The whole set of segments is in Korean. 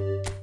you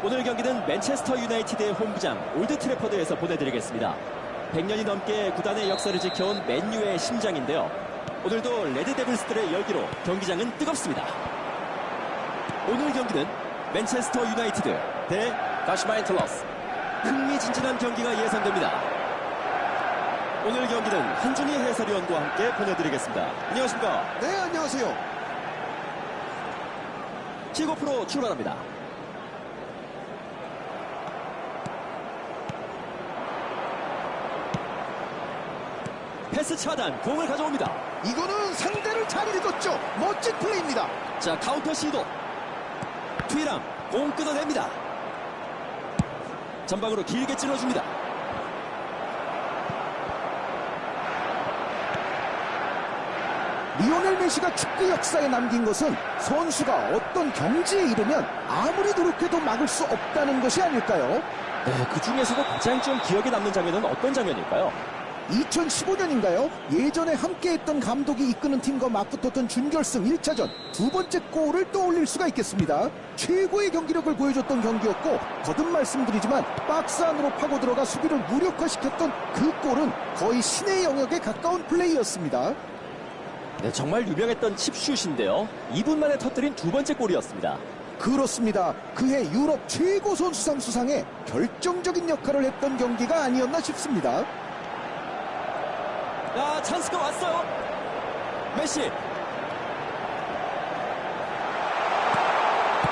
오늘 경기는 맨체스터 유나이티드의 홈구장 올드 트래퍼드에서 보내드리겠습니다. 100년이 넘게 구단의 역사를 지켜온 맨유의 심장인데요. 오늘도 레드데블스들의 열기로 경기장은 뜨겁습니다. 오늘 경기는 맨체스터 유나이티드 대 가시마인틀러스 흥미진진한 경기가 예상됩니다. 오늘 경기는 한준희 해설위원과 함께 보내드리겠습니다. 안녕하십니까. 네, 안녕하세요. 킥오프로 출발합니다. 패스 차단, 공을 가져옵니다. 이거는 상대를 잘 읽었죠. 멋진 플레이입니다. 자, 카운터 시도. 뒤람, 공 끊어냅니다. 전방으로 길게 찔러줍니다. 리오넬 메시가 축구 역사에 남긴 것은 선수가 어떤 경지에 이르면 아무리 노력해도 막을 수 없다는 것이 아닐까요? 네, 그 중에서도 가장 좀 기억에 남는 장면은 어떤 장면일까요? 2015년인가요? 예전에 함께했던 감독이 이끄는 팀과 맞붙었던 준결승 1차전 두 번째 골을 떠올릴 수가 있겠습니다. 최고의 경기력을 보여줬던 경기였고 거듭 말씀드리지만 박스 안으로 파고 들어가 수비를 무력화시켰던 그 골은 거의 신의 영역에 가까운 플레이였습니다. 네, 정말 유명했던 칩슛인데요. 2분 만에 터뜨린 두 번째 골이었습니다. 그렇습니다. 그해 유럽 최고 선수상 수상에 결정적인 역할을 했던 경기가 아니었나 싶습니다. 야, 찬스가 왔어요. 메시.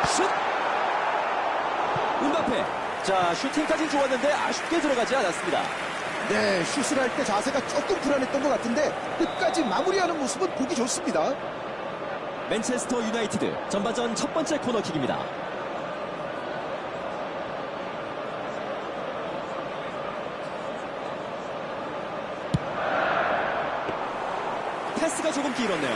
슛. 은바페. 자, 슈팅까지 좋았는데 아쉽게 들어가지 않았습니다. 네, 슛을 할 때 자세가 조금 불안했던 것 같은데 끝까지 마무리하는 모습은 보기 좋습니다. 맨체스터 유나이티드 전반전 첫 번째 코너킥입니다. 패스가 조금 길었네요.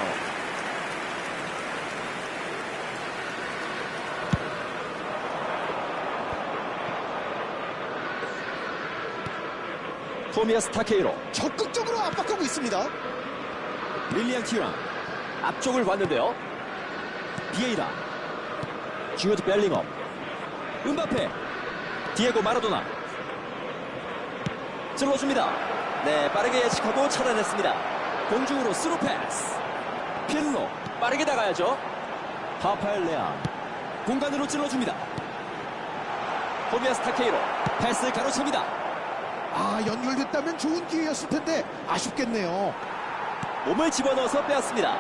토미아스 타케이로 적극적으로 압박하고 있습니다. 릴리안 티랑 앞쪽을 봤는데요. 비에이라 주어드 벨링엄 은바페 디에고 마라도나 찔러줍니다. 네 빠르게 예측하고 차단했습니다. 공중으로 스루 패스. 필로 빠르게 나가야죠. 하팔 레앙 공간으로 찔러줍니다. 호비아스 타케이로 패스 가로챕니다. 아 연결됐다면 좋은 기회였을 텐데 아쉽겠네요. 몸을 집어넣어서 빼앗습니다.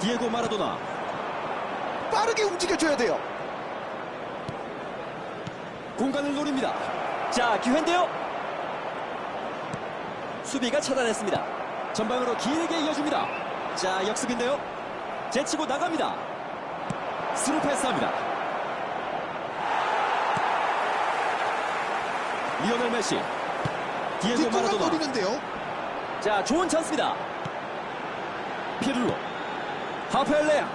디에고 마라도나 빠르게 움직여줘야 돼요. 공간을 노립니다. 자, 기회인데요. 수비가 차단했습니다. 전방으로 길게 이어줍니다. 자, 역습인데요. 제치고 나갑니다. 스루 패스합니다. 리오넬 메시. 디에고 마라도나. 노리는데요. 자, 좋은 찬스입니다. 피를로. 하펠 레앙.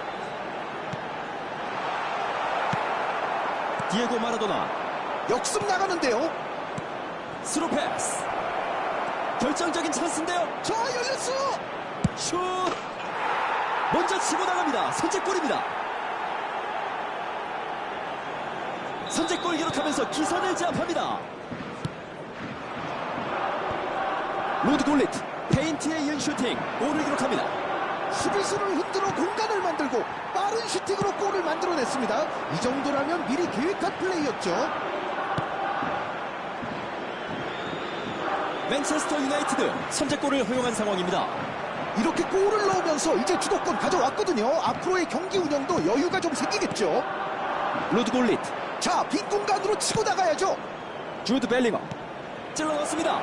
디에고 마라도나. 역습 나가는데요. 스루 패스. 결정적인 찬스인데요. 저 열렸어. 슛! 먼저 치고 나갑니다. 선제골입니다. 선제골 기록하면서 기선을 제압합니다. 로드 골리트, 페인트에 이은 슈팅, 골을 기록합니다. 수비수를 흔들어 공간을 만들고 빠른 슈팅으로 골을 만들어냈습니다. 이 정도라면 미리 계획한 플레이였죠. 맨체스터 유나이티드 선제골을 허용한 상황입니다. 이렇게 골을 넣으면서 이제 주도권 가져왔거든요. 앞으로의 경기 운영도 여유가 좀 생기겠죠. 로드 골리트, 자, 빈 공간으로 치고 나가야죠. 주드 벨링엄 찔러 넣습니다.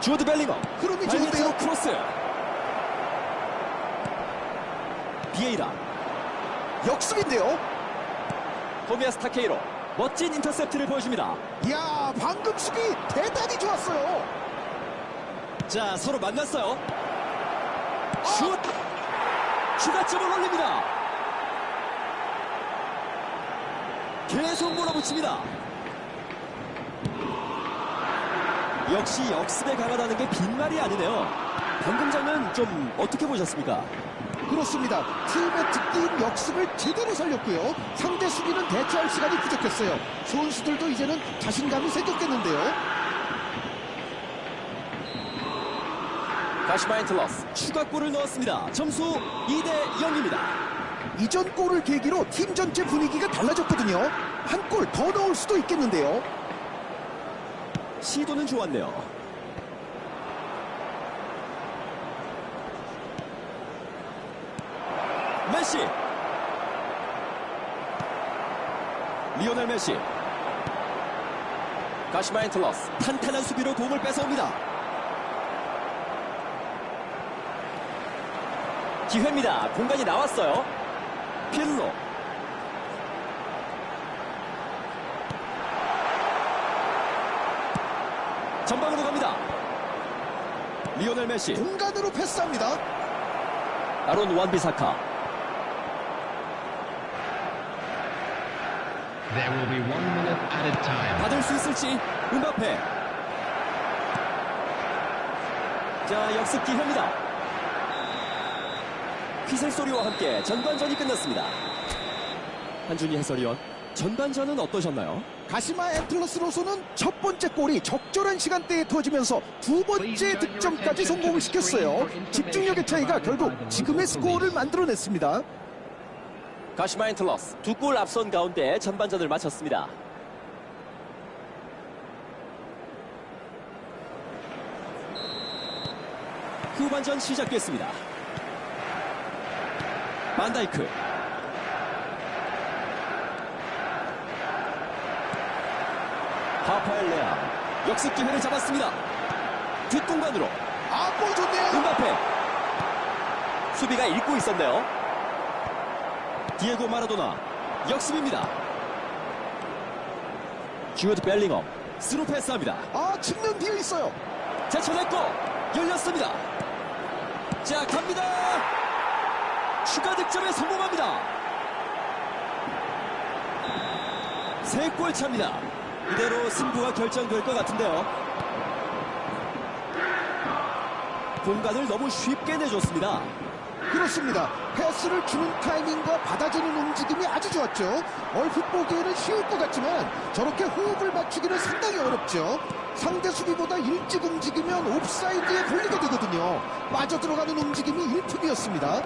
주드 벨링엄 흐름이 좋은데요. 크로스 비에이라 역습인데요. 토미아스 타케이로 멋진 인터셉트를 보여줍니다. 이야, 방금 수비 대단히 좋았어요. 자 서로 만났어요. 슛 추가점을 올립니다. 계속 몰아붙입니다. 역시 역습에 강하다는 게 빈말이 아니네요. 방금 장면 좀 어떻게 보셨습니까? 그렇습니다. 팀의 특기인 역습을 제대로 살렸고요. 상대 수비는 대처할 시간이 부족했어요. 선수들도 이제는 자신감이 생겼겠는데요. 가시마인틀러스 추가골을 넣었습니다. 점수 2대 0입니다. 이전 골을 계기로 팀 전체 분위기가 달라졌거든요. 한 골 더 넣을 수도 있겠는데요. 시도는 좋았네요. 메시. 리오넬 메시. 가시마인틀러스 탄탄한 수비로 공을 뺏어옵니다. 기회입니다. 공간이 나왔어요. 필로. 전방으로 갑니다. 리오넬 메시, 공간으로 패스합니다. 아론 완비사카, There will be one minute at a time. 받을 수 있을지 음바페. 자 역습 기회입니다. 휘슬 소리와 함께 전반전이 끝났습니다. 한준희 해설위원, 전반전은 어떠셨나요? 가시마 앤틀러스로서는 첫 번째 골이 적절한 시간대에 터지면서 두 번째 득점까지 성공을 시켰어요. 집중력의 차이가 결국 지금의 스코어를 만들어냈습니다. 가시마인틀러스 두 골 앞선 가운데 전반전을 마쳤습니다. 후반전 시작됐습니다. 반다이크 하파엘 레아 역습 기회를 잡았습니다. 뒷공간으로 아, 골 좋네요. 음바페 수비가 읽고 있었네요 디에고 마라도나 역습입니다. 주어드 벨링엄 스루 패스합니다. 아, 측면 비어 있어요. 제쳐냈고 열렸습니다. 자 갑니다. 추가 득점에 성공합니다. 세 골 차입니다. 이대로 승부가 결정될 것 같은데요. 공간을 너무 쉽게 내줬습니다 그렇습니다. 패스를 주는 타이밍과 받아주는 움직임이 아주 좋았죠. 얼핏 보기에는 쉬울 것 같지만 저렇게 호흡을 맞추기는 상당히 어렵죠. 상대 수비보다 일찍 움직이면 옵사이드에 걸리게 되거든요. 빠져들어가는 움직임이 일품이었습니다.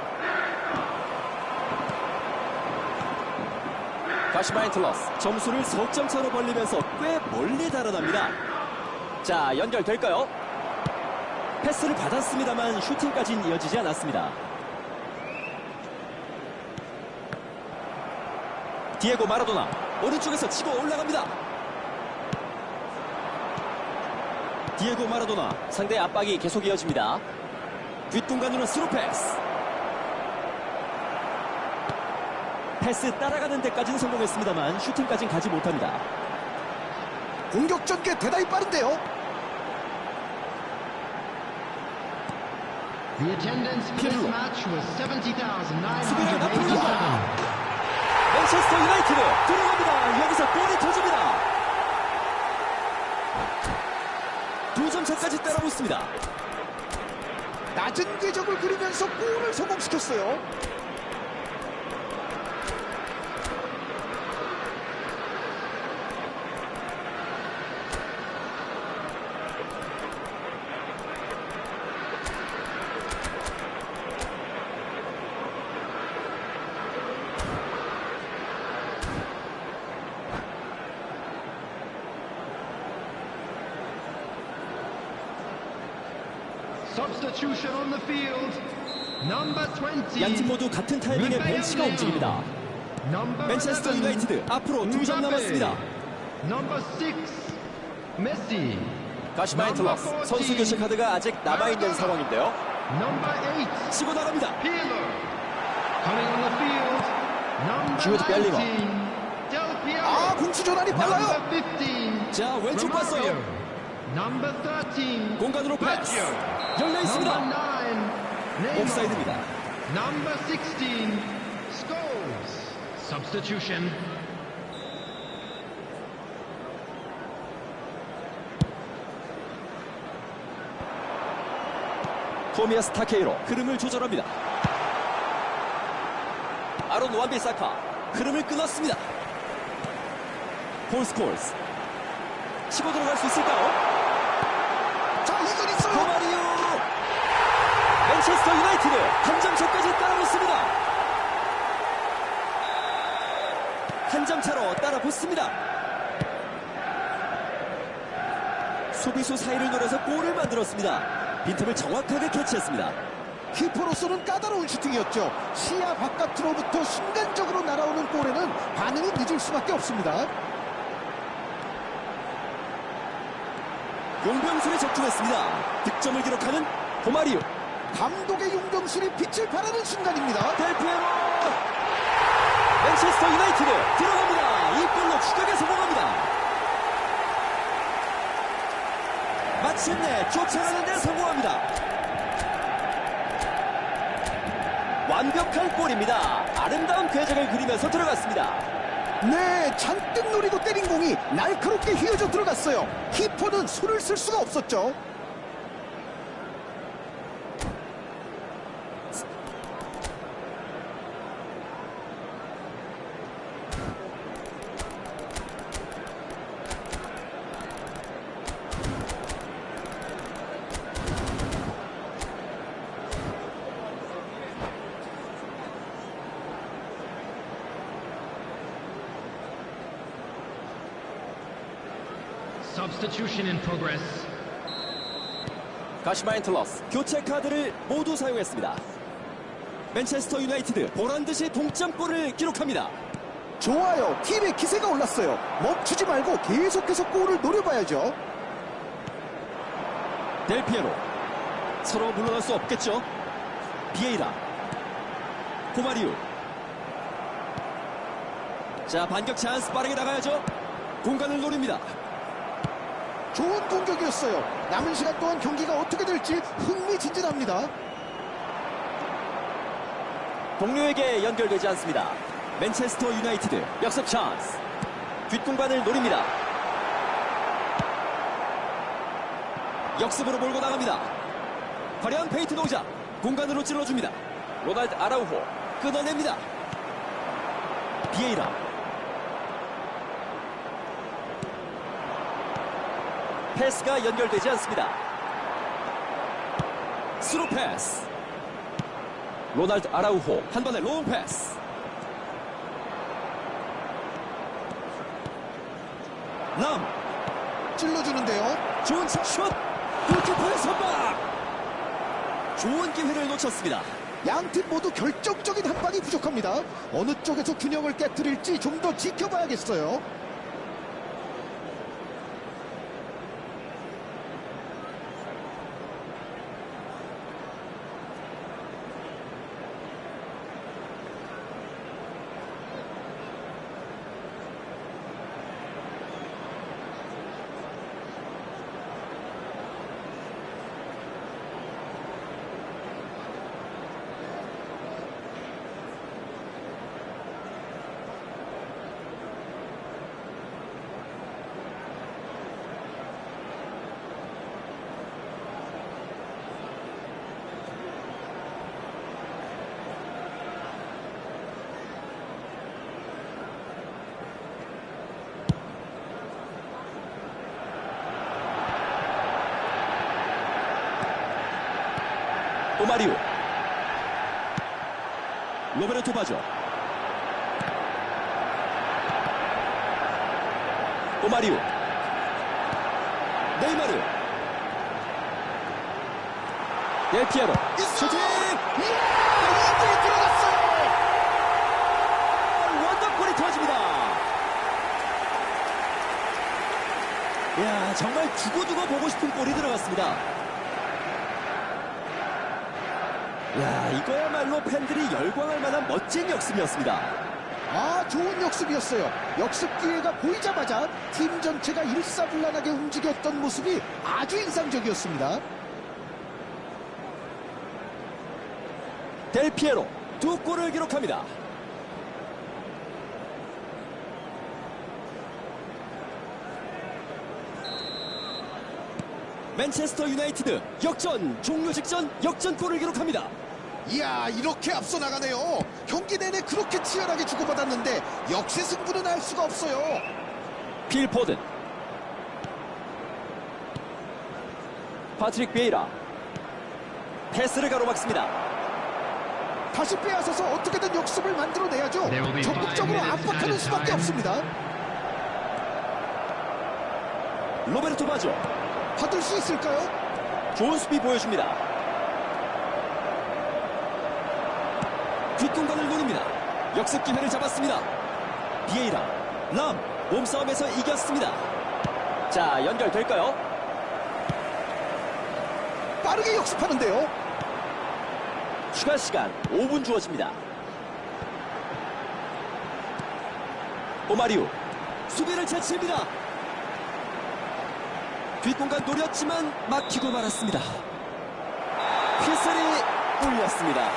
가시마인틀러스 점수를 석점 차로 벌리면서 꽤 멀리 달아납니다. 자 연결될까요? 패스를 받았습니다만 슈팅까지는 이어지지 않았습니다. 디에고 마라도나 오른쪽에서 치고 올라갑니다. 디에고 마라도나 상대 압박이 계속 이어집니다. 뒷공간으로 스루 패스. 패스 따라가는 데까지는 성공했습니다만 슈팅까지는 가지 못합니다. 공격 전개 대단히 빠른데요. Was 수비를 70,987. 맨체스터 유나이티드 들어갑니다. 여기서 골이 터집니다. 두 점 차까지 따라붙습니다. 낮은 궤적을 그리면서 골을 성공시켰어요. 양팀 모두 같은 타이밍에 벤치가 움직입니다. 맨체스터 11. 유나이티드 앞으로 두 점. 남았습니다. Number 6. Messi. 가시마인틀러스 선수 교체 카드가 아직 남아있는 상황인데요. Number 8. 치고 나갑니다. Pirlo. Coming on the field. Number Jude Bellingham. 19. Del Piero. 아, 공수 전환이 빨라요. Number 15. 자 왼쪽 봤어요. Romario. Number 13. 공간으로 패스. 열려 있습니다. 9. Neymar. 옵사이드입니다. Number 16. Scholes. Substitution. 토미아스 타케이로 흐름을 조절합니다. 아론 완비사카 흐름을 끊었습니다. 폴스콜스 치고 들어갈 수 있을까요? 자, 이건 있어요. 도마리오 맨체스터 유나이티드 한 점 차까지 따라붙습니다. 한 점 차로 따라붙습니다. 수비수 사이를 노려서 골을 만들었습니다. 빈틈을 정확하게 캐치했습니다. 키퍼로서는 까다로운 슈팅이었죠. 시야 바깥으로부터 순간적으로 날아오는 골에는 반응이 늦을 수밖에 없습니다. 용병술에 적중했습니다. 득점을 기록하는 도마리오 감독의 용병술이 빛을 발하는 순간입니다. 델피에로 맨체스터 유나이티드 들어갑니다. 이 골로 추격에 성공합니다. 마침내 쫓아가는 데 성공합니다. 완벽한 골입니다. 아름다운 궤적을 그리면서 들어갔습니다. 네, 잔뜩 노리고 때린 공이 날카롭게 휘어져 들어갔어요. 키퍼는 손을 쓸 수가 없었죠. Substitution in progress. 가시마인틀러스 교체 카드를 모두 사용했습니다. 맨체스터 유나이티드 보란 듯이 동점골을 기록합니다. 좋아요. 팀의 기세가 올랐어요. 멈추지 말고 계속해서 골을 노려봐야죠. 델피에로 서로 물러날 수 없겠죠 비에이라 코마리우 자 반격 찬스 빠르게 나가야죠 공간을 노립니다 좋은 공격이었어요. 남은 시간 동안 경기가 어떻게 될지 흥미진진합니다. 동료에게 연결되지 않습니다. 맨체스터 유나이티드 역습 찬스. 뒷공간을 노립니다. 역습으로 몰고 나갑니다. 화려한 페이트 동작 공간으로 찔러줍니다. 로날드 아라우호 끊어냅니다. 비에이라 패스가 연결되지 않습니다 스루 패스 로날드 아라우호 한 번의 롱 패스 람 찔러주는데요. 좋은 샷 골키퍼의 선박 좋은 기회를 놓쳤습니다. 양팀 모두 결정적인 한 방이 부족합니다. 어느 쪽에서 균형을 깨뜨릴지 좀 더 지켜봐야겠어요. 오마리오. 로베르토 바죠. 오마리오. 네이마르. 델피에로. 슈팅! 이게 들어갔어요. 원더골이 터집니다. 야 정말 두고두고 보고 싶은 골이 들어갔습니다. 야 이거야말로 팬들이 열광할 만한 멋진 역습이었습니다. 아, 좋은 역습이었어요. 역습 기회가 보이자마자 팀 전체가 일사불란하게 움직였던 모습이 아주 인상적이었습니다. 델피에로 두 골을 기록합니다. 맨체스터 유나이티드 역전 종료 직전 역전골을 기록합니다. 이야, 이렇게 앞서 나가네요. 경기 내내 그렇게 치열하게 주고받았는데 역시 승부는 알 수가 없어요. 필 포든 파트릭 베이라 패스를 가로막습니다. 다시 빼앗아서 어떻게든 역습을 만들어내야죠. 적극적으로 압박하는 수밖에. 없습니다. 로베르토 바죠 받을 수 있을까요? 좋은 수비 보여줍니다. 뒷공간을 노립니다. 역습 기회를 잡았습니다. 비에이라, 람, 몸싸움에서 이겼습니다. 자, 연결될까요? 빠르게 역습하는데요. 추가 시간 5분 주어집니다. 오마리오, 수비를 제칩니다. 뒷공간 노렸지만 막히고 말았습니다. 휘슬이 울렸습니다.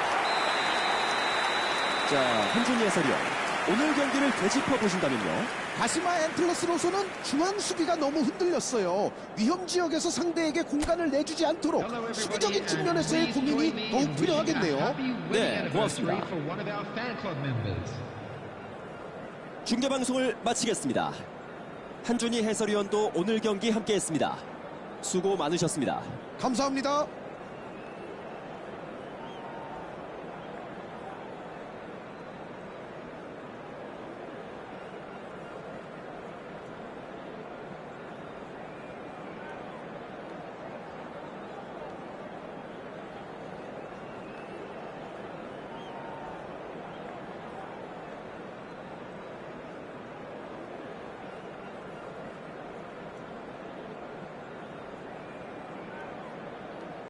자, 한준희 해설위원. 오늘 경기를 되짚어 보신다면요. 가시마 앤틀러스로서는 중앙 수비가 너무 흔들렸어요. 위험 지역에서 상대에게 공간을 내주지 않도록 수비적인 측면에서의 고민이 더욱 필요하겠네요. 네, 고맙습니다. 중계 방송을 마치겠습니다. 한준희 해설위원도 오늘 경기 함께했습니다. 수고 많으셨습니다. 감사합니다.